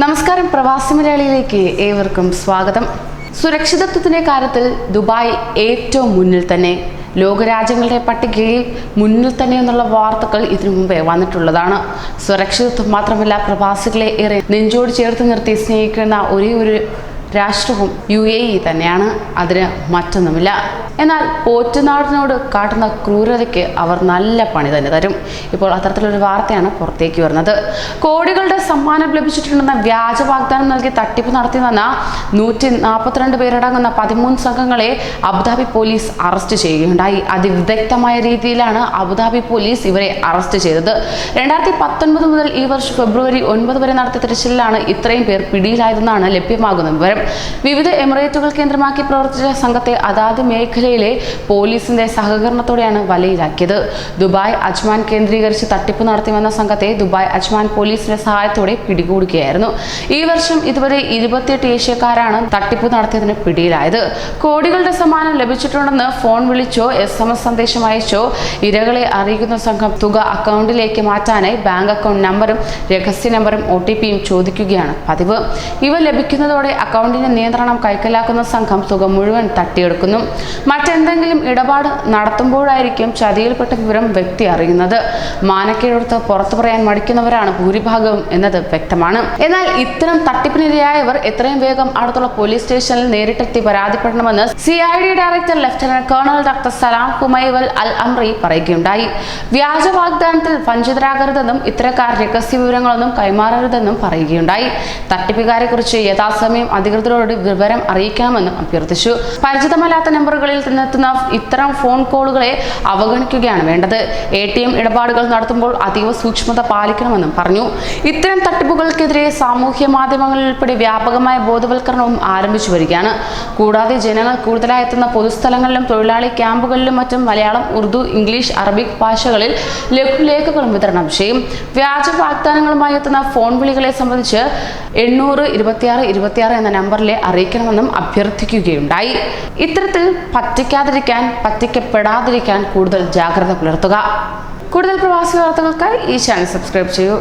നമസ്കാരം പ്രവാസി മലയാളിയിലേക്ക് ഏവർക്കും സ്വാഗതം. സുരക്ഷിതത്വത്തിന്റെ കാര്യത്തിൽ ദുബായ് ഏറ്റവും മുന്നിൽ തന്നെ. ലോകരാജ്യങ്ങളുടെ പട്ടികയിൽ മുന്നിൽ തന്നെ എന്നുള്ള വാർത്തകൾ ഇതിനു മുമ്പേ വന്നിട്ടുള്ളതാണ്. സുരക്ഷിതത്വം മാത്രമല്ല പ്രവാസികളെ ഏറെ നെഞ്ചോട് ചേർത്ത് നിർത്തി സ്നേഹിക്കുന്ന ഒരേ ഒരു രാഷ്ട്രവും യു എ ഇ തന്നെയാണ്. അതിന് മറ്റൊന്നുമില്ല. എന്നാൽ പോറ്റുനാടിനോട് കാട്ടുന്ന ക്രൂരതയ്ക്ക് അവർ നല്ല പണി തന്നെ തരും. ഇപ്പോൾ അത്തരത്തിലൊരു വാർത്തയാണ് പുറത്തേക്ക് വരുന്നത്. കോടികളുടെ സമ്മാനം ലഭിച്ചിട്ടുണ്ടെന്ന വ്യാജ വാഗ്ദാനം നൽകി തട്ടിപ്പ് നടത്തിയെന്ന നൂറ്റി നാൽപ്പത്തിരണ്ട് പേരടങ്ങുന്ന പതിമൂന്ന് സംഘങ്ങളെ അബുദാബി പോലീസ് അറസ്റ്റ് ചെയ്യുകയുണ്ടായി. അതിവിദഗ്ധമായ രീതിയിലാണ് അബുദാബി പോലീസ് ഇവരെ അറസ്റ്റ് ചെയ്തത്. രണ്ടായിരത്തി പത്തൊൻപത് മുതൽ ഈ വർഷം ഫെബ്രുവരി ഒൻപത് വരെ നടത്തിയ തിരച്ചിലാണ് ഇത്രയും പേർ പിടിയിലായതെന്നാണ് ലഭ്യമാകുന്ന വിവരം. വിവിധ എമിറേറ്റുകൾ കേന്ദ്രമാക്കി പ്രവർത്തിച്ച സംഘത്തെ അതാത് മേഖലയിലെ പോലീസിന്റെ സഹകരണത്തോടെയാണ് വലയിലാക്കിയത്. ദുബായ് അജ്മാൻ കേന്ദ്രീകരിച്ച് തട്ടിപ്പ് നടത്തിവന്ന സംഘത്തെ ദുബായ് അജ്മാൻ പോലീസിന്റെ സഹായത്തോടെ പിടികൂടുകയായിരുന്നു. ഈ വർഷം ഇതുവരെ ഇരുപത്തിയെട്ട് ഏഷ്യക്കാരാണ് തട്ടിപ്പ് നടത്തിയതിന് പിടിയിലായത്. കോടികളുടെ സമ്മാനം ലഭിച്ചിട്ടുണ്ടെന്ന് ഫോൺ വിളിച്ചോ എസ് എം എസ് സന്ദേശം അയച്ചോ ഇരകളെ അറിയിക്കുന്ന സംഘം തുക അക്കൗണ്ടിലേക്ക് മാറ്റാനായി ബാങ്ക് അക്കൗണ്ട് നമ്പറും രഹസ്യ നമ്പറും ഒ ടി പിയും ചോദിക്കുകയാണ് പതിവ്. ഇവ ലഭിക്കുന്നതോടെ അക്കൗണ്ടിന്റെ നിയന്ത്രണം കൈക്കലാക്കുന്ന സംഘം തുക മുഴുവൻ തട്ടിയെടുക്കുന്നു. മറ്റെന്തെങ്കിലും ഇടപാട് നടത്തുമ്പോഴായിരിക്കും ചതിയിൽപ്പെട്ട വിവരം വ്യക്തി അറിയുന്നത്. മാനക്കേടെടുത്ത് പുറത്തു പറയാൻ മടിക്കുന്നവരാണ് ഭൂരിഭാഗവും എന്നത് വ്യക്തമാണ്. എന്നാൽ ഇത്തരം തട്ടിപ്പിനിരയായവർ എത്രയും വേഗം അടുത്തുള്ള പോലീസ് സ്റ്റേഷനിൽ നേരിട്ടെത്തി പരാതിപ്പെടണമെന്ന് C I D director lieutenant colonel doctor Salam Kumaivel Al Amri പറയുകയുണ്ടായി. വ്യാജ വാഗ്ദാനത്തിൽ വഞ്ചിതരാകരുതെന്നും ഇത്തരക്കാർ രഹസ്യ വിവരങ്ങളൊന്നും കൈമാറരുതെന്നും പറയുകയുണ്ടായി. തട്ടിപ്പുകാരെ കുറിച്ച് യഥാസമയം അധികൃതരോട് വിവരം അറിയിക്കാമെന്ന് അഭ്യർത്ഥിച്ചു. പരിചിതമല്ലാത്ത നമ്പറുകളിൽ നിന്നെത്തുന്ന ഇത്തരം ഫോൺ കോളുകളെ അവഗണിക്കുകയാണ് വേണ്ടത്. എ ടി എം ഇടപാടുകൾ നടത്തുമ്പോൾ അതീവ സൂക്ഷ്മത പാലിക്കണമെന്നും പറഞ്ഞു. ഇത്തരം തട്ടിപ്പുകൾക്കെതിരെ സാമൂഹ്യ മാധ്യമങ്ങളിൽ ഉൾപ്പെടെ വ്യാപകമായ ബോധവൽക്കരണവും ആരംഭിച്ചു വരികയാണ്. കൂടാതെ ജനങ്ങൾ കൂടുതലായി എത്തുന്ന പൊതുസ്ഥലങ്ങളിലും തൊഴിലാളി ക്യാമ്പുകളിലും മറ്റും മലയാളം ഉറുദു ഇംഗ്ലീഷ് അറബിക് ഭാഷകളിൽ ലഘുലേഖകളും വിതരണം ചെയ്യും. വ്യാജ വാഗ്ദാനങ്ങളുമായി എത്തുന്ന ഫോൺ വിളികളെ സംബന്ധിച്ച് എണ്ണൂറ് ഇരുപത്തിയാറ് ഇരുപത്തിയാറ് എന്ന നമ്പറിലെ അറിയിക്കണമെന്നും അഭ്യർത്ഥിക്കുകയുണ്ടായി. ഇത്തരത്തിൽ പറ്റിക്കാതിരിക്കാൻ പറ്റിക്കപ്പെടാതിരിക്കാൻ കൂടുതൽ ജാഗ്രത പുലർത്തുക. കൂടുതൽ പ്രവാസി വാർത്തകൾക്കായി ഈ ചാനൽ സബ്സ്ക്രൈബ് ചെയ്യൂ.